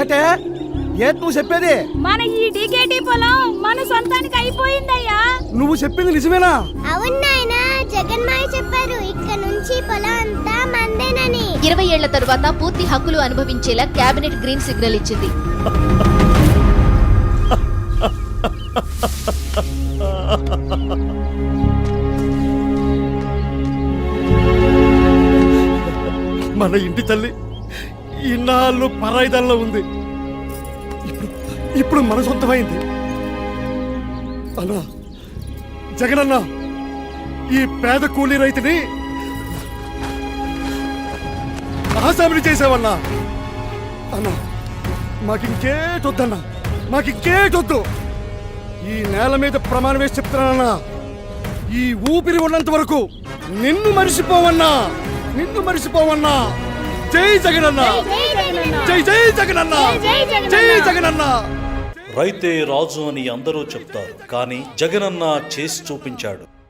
ఏటే? ఏట్ నువ్వు చెప్పేది? మన ఈ డికేటి పొలం మన సొంతానికి అయిపోయిందయ్యా. నువ్వు చెప్పింది నిజమేనా? అవును నాయన జగన్ మాయ చెప్పారు ఇక్కడ నుంచి పొలం అంతా మందేనని. ఇరవై ఏళ్ళ తరువాత పూర్తి హక్కులు అనుభవించేలా కేబినెట్ గ్రీన్ సిగ్నల్ ఇచ్చింది. మన ఇంటి తల్లి ఇన్నాళ్ళు పరాయిదల్లో ఉంది. ఇప్పుడు ఇప్పుడు మన సొంతమైంది. అన్నా జగనన్న ఈ పేద కూలీ రైతుని ఆసామిని చేసావన్నా. అన్నా మాకింకేటొద్దన్నా మాకింకేటొద్దు. ఈ నేల మీద ప్రమాణం వేసి చెప్తున్నానన్నా. ఈ ఊపిరి ఉన్నంత వరకు నిన్ను మరిసిపోవన్నా నిన్ను మరిసిపోవన్నా జై జగనన్న. జై జై జగనన్న. జై జగనన్న. రైతే రాజు అని అందరూ చెప్తారు కానీ జగనన్న చేసి చూపించాడు.